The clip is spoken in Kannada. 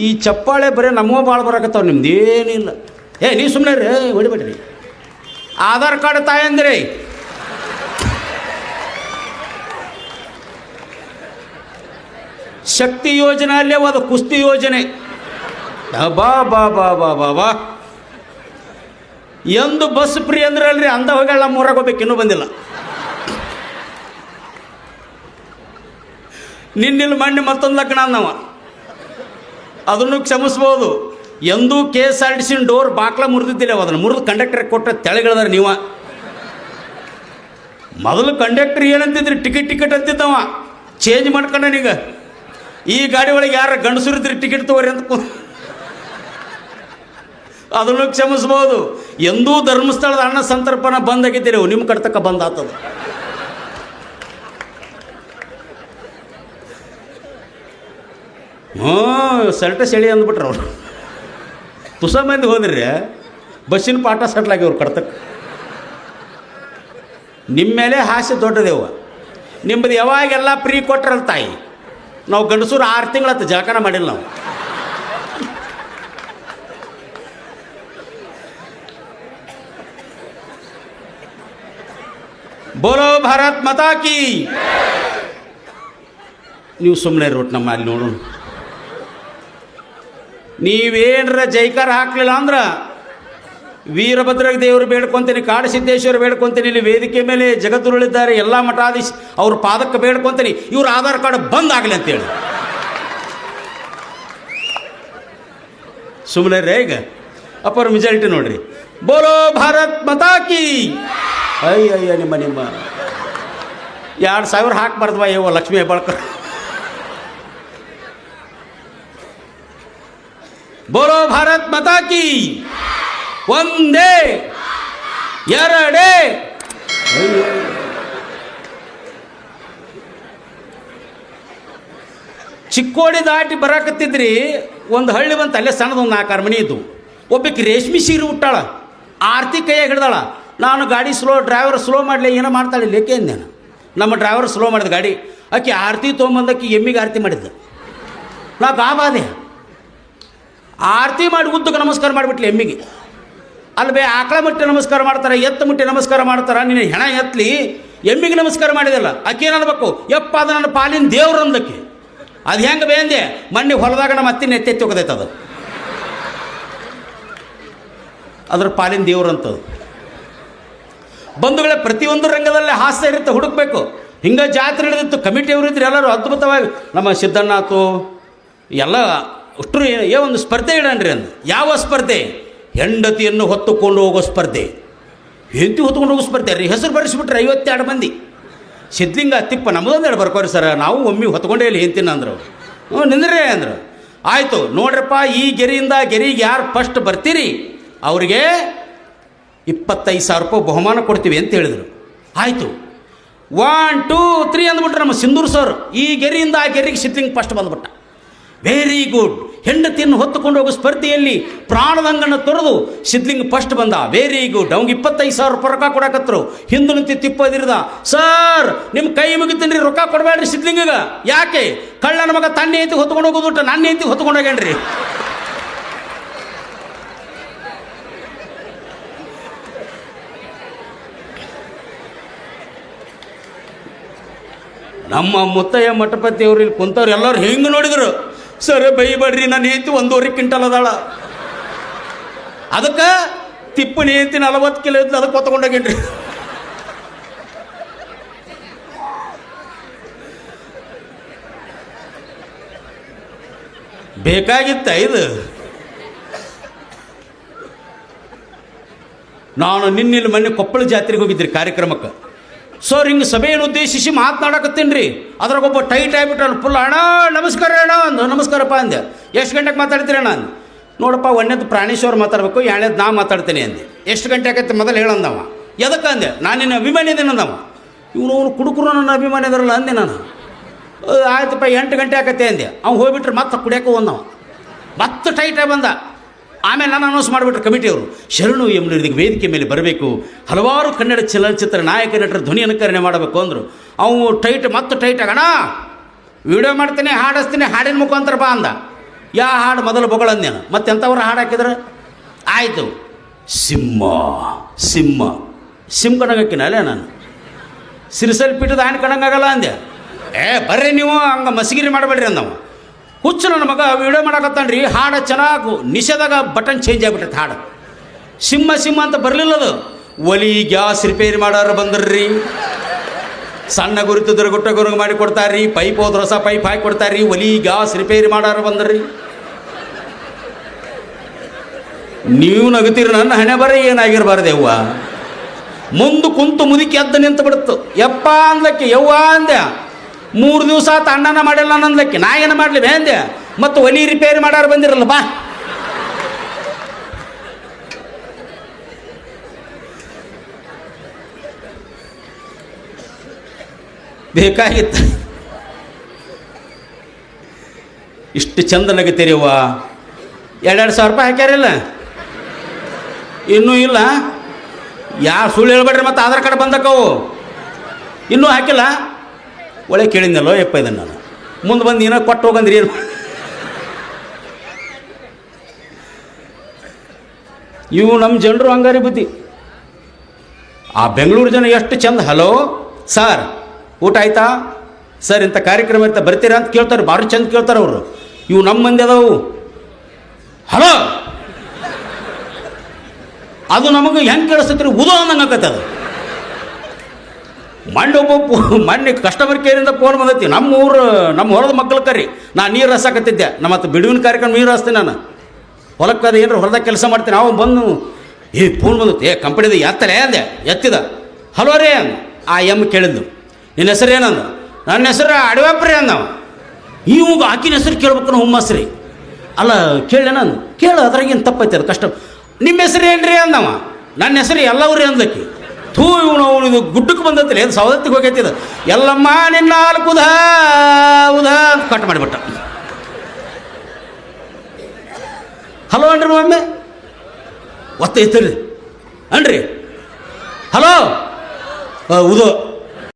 ಈ ಚಪ್ಪಾಳೆ ಬರೀ ನಮಗೂ ಭಾಳ ಬರಕತ್ತಾವ, ನಿಮ್ದು ಏನಿಲ್ಲ. ಏ ನೀವು ಸುಮ್ಮನೆ ರೀ ಹೊಡಿಬೇಡ್ರಿ ಆಧಾರ್ ಕಾರ್ಡ್ ತಾಯಂದ್ರಿ ಶಕ್ತಿ ಯೋಜನೆ ಅಲ್ಲೇ ಅದು ಕುಸ್ತಿ ಯೋಜನೆ. ಬಾ ಬಾ ಬಾ ಬಾ ಬಾ ಬಾ. ಎಂದು ಬಸ್ ಫ್ರೀ ಅಂದ್ರೆ ಅಲ್ರಿ, ಅಂದ ಹೋಗ್ಯಾಳ ನಮ್ಮ ಊರಾಗ ಹೋಗ್ಬೇಕು, ಇನ್ನೂ ಬಂದಿಲ್ಲ. ನಿನ್ನಿಲ್ಲಿ ಮಣ್ಣು ಮತ್ತೊಂದು ಲಗ್ನ ಅಂದವ. ಅದನ್ನು ಕ್ಷಮಿಸ್ಬೋದು. ಎಂದೂ ಕೆ ಎಸ್ ಆರ್ ಟಿ ಸಿನ ಡೋರ್ ಬಾಕ್ಲ ಮುರಿದಿದ್ದಿಲ್ಲ ಅದನ್ನು ಮುರಿದು ಕಂಡಕ್ಟರ್ ಕೊಟ್ಟ ತೆಳಗಳದಾರ ನೀವ. ಮೊದಲು ಕಂಡಕ್ಟರ್ ಏನಂತಿದ್ರಿ? ಟಿಕೆಟ್ ಟಿಕೆಟ್ ಅಂತಿದ್ದವ. ಚೇಂಜ್ ಮಾಡ್ಕೊಂಡನೀಗ ಈ ಗಾಡಿ ಒಳಗೆ ಯಾರ ಗಂಡಸರಿದ್ರಿ ಟಿಕೆಟ್ ತಗೋರಿ ಅಂತ ಅದನ್ನು ಕ್ಷಮಿಸ್ಬೋದು. ಎಂದೂ ಧರ್ಮಸ್ಥಳದ ಅನ್ನ ಸಂತರ್ಪಣ ಬಂದ್ ಆಗಿದ್ದೀರಿ ನಿಮ್ಮ ಕಡ್ತಕ್ಕ ಬಂದ್ ಹ್ಞೂ, ಸೆಲ್ಟ ಸೆಳಿ ಅಂದ್ಬಿಟ್ರು ಅವರು. ತುಸ ಮಂದಿ ಹೋದ್ರಿ, ಬಸ್ಸಿನ ಪಾಠ ಸಟ್ಲಾಗ್ಯವ್ರು ಕಡ್ತಕ್ಕೆ. ನಿಮ್ಮ ಮೇಲೆ ಹಾಸ್ಯ ದೊಡ್ಡದೇವ ನಿಮ್ಮದು ಯಾವಾಗೆಲ್ಲ ಫ್ರೀ ಕೊಟ್ರಲ್ಲ ತಾಯಿ, ನಾವು ಗಂಡಸೂರು ಆರು ತಿಂಗಳತ್ತ ಜಳಕನ ಮಾಡಿಲ್ಲ ನಾವು. ಬೋಲೋ ಭಾರತ್ ಮತಾಕಿ ನೀವು ಸುಮ್ಮನೆ ರೋಟ್ ನಮ್ಮ ಅಲ್ಲಿ ನೋಡೋಣ. ನೀವೇನರ ಜೈಕಾರ ಹಾಕಲಿಲ್ಲ ಅಂದ್ರೆ ವೀರಭದ್ರ ದೇವರು ಬೇಡ್ಕೊಂತೀನಿ ಕಾಡು ಸಿದ್ದೇಶ್ವರ ಬೇಡ್ಕೊಂತೀನಿ, ಇಲ್ಲಿ ವೇದಿಕೆ ಮೇಲೆ ಜಗದ್ಗುರುಳಿದ್ದಾರೆ ಎಲ್ಲ ಮಠಾಧೀಶ್ ಅವ್ರ ಪಾದಕ್ಕೆ ಬೇಡ್ಕೊಂತೀನಿ, ಇವ್ರ ಆಧಾರ್ ಕಾರ್ಡ್ ಬಂದ್ ಆಗಲಿ ಅಂತೇಳಿ. ಸುಮ್ಮನೆ ರೇ ಈಗ. ಅಪ್ಪರ ಮೆಜಾರಿಟಿ ನೋಡ್ರಿ. ಬೋಲೋ ಭಾರತ್ ಮತಾಕಿ ಅಯ್ಯ ಅಯ್ಯ ನಿಮ್ಮ ನಿಮ್ಮ. ಎರಡು ಸಾವಿರ ಹಾಕ್ಬಾರ್ದು ಅಯ್ಯೋ ಲಕ್ಷ್ಮೀ ಹೆಬ್ಬಾಳ್ಕರ್. ಬೋಲೋ ಭಾರತ್ ಮತಾಕಿ ಒಂದೇ, ಎರಡೇ. ಚಿಕ್ಕೋಡಿ ದಾಟಿ ಬರಾಕತ್ತಿದ್ರಿ, ಒಂದು ಹಳ್ಳಿ ಬಂತು ಅಲ್ಲೇ ಸಣ್ಣದೊಂದು ನಾಲ್ಕಾರು ಮನೆ ಇದ್ದು ಒಬ್ಬಕ್ಕೆ ರೇಷ್ಮೆ ಸೀರೆ ಉಟ್ಟಾಳ, ಆರ್ತಿ ಕೈಯಾಗ ಹಿಡ್ದಾಳ. ನಾನು ಗಾಡಿ ಸ್ಲೋ, ಡ್ರೈವರ್ ಸ್ಲೋ ಮಾಡಲಿ, ಏನೋ ಮಾಡ್ತಾಳೆ ಲೇಕೆ ಅಂದೇನು ನಮ್ಮ ಡ್ರೈವರ್ ಸ್ಲೋ ಮಾಡಿದ ಗಾಡಿ. ಆಕೆ ಆರತಿ ತೊಗೊಂಬಂದಕ್ಕೆ ಎಮ್ಮಿಗೆ ಆರತಿ ಮಾಡಿದ್ದೆ ನಾ ಗಾಬಾದೆ ಆರತಿ ಮಾಡಿ ಉದ್ದಕ್ಕೆ ನಮಸ್ಕಾರ ಮಾಡಿಬಿಟ್ಲಿ ಎಮ್ಮಿಗೆ. ಅಲ್ಲಿ ಬೇ ಆಕಳ ಮುಟ್ಟಿ ನಮಸ್ಕಾರ ಮಾಡ್ತಾರೆ, ಎತ್ತ ಮುಟ್ಟಿ ನಮಸ್ಕಾರ ಮಾಡ್ತಾರೆ, ನಿನ್ನ ಹೆಣ ಎತ್ತಲಿ ಎಮ್ಮಿಗೆ ನಮಸ್ಕಾರ ಮಾಡಿದಲ್ಲ. ಆಕೆ ಅನ್ಬೇಕು ಯಪ್ಪ, ಅದು ನನ್ನ ಪಾಲಿನ ದೇವ್ರು ಅಂದಕ್ಕೆ ಅದು ಹೆಂಗೆ ಬೇಂದೆ ಮಣ್ಣಿ ಹೊಲದಾಗ ನಮ್ಮ ಅತ್ತಿನ ಎತ್ತೆತ್ತಿ ಹೋಗದೈತೆ ಅದು. ಅದ್ರ ಪಾಲಿನ ದೇವ್ರು ಅಂತದು. ಬಂಧುಗಳೇ, ಪ್ರತಿಯೊಂದು ರಂಗದಲ್ಲೇ ಹಾಸ್ಯ ಇರುತ್ತೆ, ಹುಡುಕ್ಬೇಕು. ಹಿಂಗೆ ಜಾತ್ರೆ ಹಿಡಿದಿತ್ತು ಕಮಿಟಿಯವರು ಇದ್ರೆ ಎಲ್ಲರೂ ಅದ್ಭುತವಾಗಿ ನಮ್ಮ ಸಿದ್ಧನಾಥು ಎಲ್ಲ ಅಷ್ಟರು ಏ- ಒಂದು ಸ್ಪರ್ಧೆ ಇಡಣ್ರಿ ಅಂದು ಯಾವ ಸ್ಪರ್ಧೆ? ಹೆಂಡತಿಯನ್ನು ಹೊತ್ತುಕೊಂಡು ಹೋಗೋ ಸ್ಪರ್ಧೆ. ಹೆಂಡತಿ ಹೊತ್ಕೊಂಡು ಹೋಗೋ ಸ್ಪರ್ಧೆ ರೀ. ಹೆಸರು ಬರೆಸಿಬಿಟ್ರೆ ಐವತ್ತೆರಡು ಮಂದಿ. ಸಿದ್ಲಿಂಗ, ತಿಪ್ಪ, ನಮ್ಮದೊಂದು ಎರಡು ಬರ್ಕೋರಿ ಸರ್. ನಾವು ಒಮ್ಮೆ ಹೊತ್ಕೊಂಡೇ ಇಲ್ಲಿ ಹೆಂತಿನ ಅಂದರು. ಹ್ಞೂ ನಿಂದ್ರೇ ಅಂದರು. ಆಯಿತು, ನೋಡ್ರಪ್ಪ, ಈ ಗೆರಿಯಿಂದ ಗೆರಿಗೆ ಯಾರು ಫಸ್ಟ್ ಬರ್ತೀರಿ? ಅವ್ರಿಗೆ ಇಪ್ಪತ್ತೈದು ಸಾವಿರ ರೂಪಾಯಿ ಬಹುಮಾನ ಕೊಡ್ತೀವಿ ಅಂತ ಹೇಳಿದರು. ಆಯಿತು. ಒನ್ ಟೂ ತ್ರೀ ಅಂದ್ಬಿಟ್ರೆ ನಮ್ಮ ಸಿಂಧೂರ್ ಸರ್, ಈ ಗೆರಿಯಿಂದ ಆ ಗೆರಿಗೆ ಸಿದ್ಲಿಂಗ್ ಫಸ್ಟ್ ಬಂದ್ಬಿಟ್ಟ. ವೆರಿ ಗುಡ್ ಹೆಂಡತಿಯನ್ನು ಹೊತ್ತುಕೊಂಡು ಹೋಗೋ ಸ್ಪರ್ಧೆಯಲ್ಲಿ ಪ್ರಾಣದಂಗನ್ನು ತೊರೆದು ಸಿದ್ಲಿಂಗ್ ಫಸ್ಟ್ ಬಂದ. ಗುಡ್ ಡೌಂಗ್ ಇಪ್ಪತ್ತೈದು ಸಾವಿರ ರೂಪಾಯಿ ರೊಕ್ಕ ಕೊಡಕತ್ರು. ಹಿಂದೆ ನಿಂತು ತಿಪ್ಪದಿರ್ದ. ಸರ್ ನಿಮ್ಮ ಕೈ ಮುಗಿತೀನಿ, ರೊಕ್ಕ ಕೊಡಬೇಡ್ರಿ ಸಿದ್ಲಿಂಗಿಗೆ. ಯಾಕೆ? ಕಳ್ಳನ ಮಗ ತನ್ನ ಐತಿ ಹೊತ್ಕೊಂಡು ಹೋಗೋದು ನನ್ನ ಐತಿ ಹೊತ್ಕೊಂಡು ಹೋಗ್ಯಾನ್ರಿ. ನಮ್ಮ ಮುತ್ತಯ್ಯ ಮಠಪತಿಯವರು ಇಲ್ಲಿ ಕುಂತವ್ರು ಎಲ್ಲರೂ ಹಿಂಗೆ ನೋಡಿದ್ರು? ಸರ್ ಬೈಬೇಡ್ರಿ, ನನ್ನ ಹೆಂಡತಿ ಒಂದೂವರೆ ಕ್ವಿಂಟಲ್ ಅದಾಳ. ಅದಕ್ಕೆ ತಿಪ್ಪನ ಹೆಂಡತಿ ನಲವತ್ತು ಕಿಲೋ ಇದ್ದು ಅದಕ್ಕೆ ಹೊತ್ಕೊಂಡೋಗೇನ್ರಿ. ಬೇಕಾಗಿತ್ತ ಇದು ನಾನು ನಿನ್ನಿಲ್ಲಿ ಮೊನ್ನೆ ಕೊಪ್ಪಳ ಜಾತ್ರೆಗೆ ಹೋಗಿದ್ರಿ ಕಾರ್ಯಕ್ರಮಕ್ಕೆ. ಸರ್ ಹಿಂಗೆ ಸಭೆಯನ್ನು ಉದ್ದೇಶಿಸಿ ಮಾತನಾಡಕತ್ತೀನಿ ರೀ ಅದ್ರಾಗೊಬ್ಬ ಟೈಟ್ ಆಗಿಬಿಟ್ಟು ಫುಲ್ ಅಣ್ಣ, ನಮಸ್ಕಾರ ಅಣ್ಣ ಅಂದ. ನಮಸ್ಕಾರಪ್ಪ ಅಂದೆ ಎಷ್ಟು ಗಂಟೆಗೆ ಮಾತಾಡ್ತೀರಿ ಅಣ್ಣ ನೋಡಪ್ಪ ಒಂದೇದು ಪ್ರಾಣೇಶ್ವರ್ ಮಾತಾಡಬೇಕು, ಎರಡನೇದು ನಾ ಮಾತಾಡ್ತೀನಿ ಅಂದೆ ಎಷ್ಟು ಗಂಟೆ ಆಗತ್ತೆ ಮೊದಲು ಹೇಳಂದವ. ಎದಕ್ಕೆ ಅಂದೆ ನಾನು ನಿನ್ನ ಅಭಿಮಾನಿ ಅಂದವ. ಇವನು ಅವನು ಕುಡುಕರು ನನ್ನ ಅಭಿಮಾನಿ ಅದರಲ್ಲ ಅಂದೆ ನಾನು. ಆಯ್ತಪ್ಪ, ಎಂಟು ಗಂಟೆ ಆಕತ್ತೆ ಅಂದೆ ಅವ್ನು ಹೋಗ್ಬಿಟ್ರೆ ಮತ್ತೆ ಕುಡಿಯೋಕೆ ಒಂದವ ಮತ್ತೆ ಟೈಟಾಗಿ ಬಂದ. ಆಮೇಲೆ ನಾನು ಅನೌನ್ಸ್ ಮಾಡಿಬಿಟ್ರೆ ಕಮಿಟಿಯವರು ಶರಣು ಎಂಬುದರಿಗೆ ವೇದಿಕೆ ಮೇಲೆ ಬರಬೇಕು. ಹಲವಾರು ಕನ್ನಡ ಚಲನಚಿತ್ರ ನಾಯಕ, ನಟರ ಧ್ವನಿ ಅನುಕರಣೆ ಮಾಡಬೇಕು ಅಂದರು. ಅವನು ಟೈಟ್ ಮತ್ತು ಟೈಟ್ ಆಗೋಣ ವಿಡಿಯೋ ಮಾಡ್ತೀನಿ, ಹಾಡಿಸ್ತೀನಿ, ಹಾಡಿನ ಮುಖಾಂತರ ಬಾ ಅಂದ. ಯಾ ಹಾಡು ಮೊದಲು ಬೊಗಳಂದೇನು ಮತ್ತೆ ಎಂಥವ್ರು ಹಾಡು ಹಾಕಿದ್ರೆ? ಆಯಿತು. ಸಿಂಹ ಸಿಂಹ. ಸಿಂಹ ಕಣಗಕ್ಕಿನ ಅಲ್ಲೇ ನಾನು? ಸಿರಿಸಲ್ ಪಿಟ್ಟದ ಆನೆ ಕಣಂಗಾಗಲ್ಲ ಅಂದೆ. ಏ, ಬರ್ರಿ ನೀವು, ಹಂಗೆ ಮಸಗಿರಿ ಮಾಡಬೇಡ್ರಿ ಅಂದವ. ಹುಚ್ಚು ನನ್ನ ಮಗ ವಿಡಿಯೋ ಮಾಡಕತ್ತಾನ್ರಿ, ಹಾಡು ಚೆನ್ನಾಗು, ನಿಷೇಧಾಗ ಬಟನ್ ಚೇಂಜ್ ಆಗ್ಬಿಟ್ಟೈತೆ ಹಾಡು. ಸಿಂಹ ಸಿಂಹ ಅಂತ ಬರಲಿಲ್ಲ ಅದು. ಒಲಿ, ಗ್ಯಾಸ್ ರಿಪೇರಿ ಮಾಡೋರು ಬಂದ್ರಿ. ಸಣ್ಣ ಗುರುತಿದ್ರೆ ಗುಟ್ಟ ಗುರುಗ ಮಾಡಿ ಕೊಡ್ತಾರ್ರಿ ಪೈಪ್ ಹೋದ್ರೆ ಹೊಸ ಪೈಪ್ ಹಾಕಿ ಕೊಡ್ತಾರ್ರಿ, ಒಲಿ, ಗ್ಯಾಸ್ ರಿಪೇರಿ ಮಾಡೋರು ಬಂದ್ರಿ. ನೀವು ನಗತೀರಿ, ನನ್ನ ಹಣೆ ಬರ ಏನಾಗಿರಬಾರ್ದು ಯವ್ವ. ಮುಂದೆ ಕುಂತು ಮುದುಕಿ ಎದ್ದು ನಿಂತು ಬಿಡುತ್ತೆ ಯಪ್ಪ ಅಂದಕ್ಕೆ ಯವ್ವ ಅಂದೆ ಮೂರು ದಿವಸ ಆತ ಅಣ್ಣನ ಮಾಡಿಲ್ಲ ಅಂದ್ಲಕ್ಕೆ ನಾ ಏನು ಮಾಡಲಿ ಅಂದೆ. ಮತ್ತು ಒಲಿ ರಿಪೇರಿ ಮಾಡಾರು ಬಂದಿರಲ್ಲ ಬಾ. ಬೇಕಾಗಿತ್ತು. ಇಷ್ಟು ಚಂದ ನಗತೀರಿವ್ವ ಎರಡೆರಡು ಸಾವಿರ ರೂಪಾಯಿ ಹಾಕ್ಯಾರಿಲ್ಲ? ಇನ್ನೂ ಇಲ್ಲ. ಯಾರು ಸುಳ್ಳು ಹೇಳ್ಬೇಡ್ರಿ ಮತ್ತು ಆಧಾರ್ ಕಾರ್ಡ್ ಬಂದಕ್ಕವು. ಇನ್ನೂ ಹಾಕಿಲ್ಲ? ಒಳ್ಳೆ ಕೇಳಿದ್ನಲ್ಲೋ, ಯಪ್ಪ ಇದನ್ನು ನಾನು. ಮುಂದೆ ಬಂದು ಏನೋ ಕೊಟ್ಟು ಹೋಗಂದ್ರೆ ಏನು ಇವು ನಮ್ಮ ಜನರು ಹಂಗಾರಿ ಬುದ್ಧಿ. ಆ ಬೆಂಗಳೂರು ಜನ ಎಷ್ಟು ಚಂದ, ಹಲೋ? ಸರ್, ಊಟ ಆಯ್ತಾ? ಸರ್, ಇಂಥ ಕಾರ್ಯಕ್ರಮ ಇರ್ತಾ ಬರ್ತೀರಾ ಅಂತ ಕೇಳ್ತಾರೆ, ಭಾರಿ ಚಂದ ಕೇಳ್ತಾರೆ ಅವರು. ಇವು ನಮ್ಮ ಮಂದಿ ಅದಾವು. ಹಲೋ? ಅದು ನಮಗೆ ಹೆಂಗೆ ಕೇಳಿಸ್ತೈತ್ರಿ ಉದೋ ಅನ್ನಂಗೆ ಅದು. ಮೊನ್ನೆ ಒಬ್ಬ ಮೊನ್ನೆ ಕಸ್ಟಮರ್ ಕೇರಿಂದ ಫೋನ್ ಬಂದೈತಿ. ನಮ್ಮ ಊರು, ನಮ್ಮ ಹೊಲದ ಮಕ್ಕಳು ಕರಿ. ನಾ ನೀರು ಹಸಾಕತ್ತಿದ್ದೆ ನಮ್ಮ ಹತ್ತು ಬಿಡುವಿನ ಕಾರ್ಯಕ್ರಮ ನೀರು ಹಸ್ತೀನಿ ನಾನು. ಹೊಲಕ್ಕೆ ಅದು ಏನಾರು ಹೊಲದಾಗ ಕೆಲಸ ಮಾಡ್ತೀನಿ. ಅವನು ಬಂದು, ಏ ಫೋನ್ ಬಂದೈತಿ. ಏ ಕಂಪನಿದು ಎತ್ತಲೇ ಅಂದೆ. ಎತ್ತಿದ. ಹಲೋ ರೀ ಅಂದ. ಆ ಎಂ ಕೇಳಿದ್ದು ನಿನ್ನ ಹೆಸರು ಏನಂದ? ನನ್ನ ಹೆಸರು ಅಡವ್ಯಾಪ್ರಿ ಅಂದವ. ಇವಾಗ ಆಕಿನ ಹೆಸರು ಕೇಳ್ಬೇಕು ಹುಮ್ಮಸ್ರಿ ಅಲ್ಲ, ಕೇಳಿ ನಾನು. ಕೇಳು, ಅದ್ರಾಗೇನು ತಪ್ಪೈತೆ ಅದು ಕಷ್ಟ. ನಿಮ್ಮ ಹೆಸರು ರೀ ಅಂದವ? ನನ್ನ ಹೆಸರು ಎಲ್ಲವ್ರಿ ಅಂದಕ್ಕೆ ಥೂ ಇವನು ಅವನು ಇದು ಗುಡ್ಡಕ್ಕೆ ಬಂದತ್ತಿಲ್ಲ ಏನು ಸವದತ್ತಿಗೆ ಹೋಗೈತಿ ಇದು. ಎಲ್ಲಮ್ಮ ನಿನ್ನ ನಾಲ್ಕು ಉದಾ ಉದಾ ಅಂತ ಕಟ್ ಮಾಡಿಬಿಟ್ಟ. ಹಲೋ ಅನ್ರಿ ಒಮ್ಮೆ? ಒತ್ತ ಇತ್ತರಿ ಅನ್ರಿ ಹಲೋ? ಉದೋ.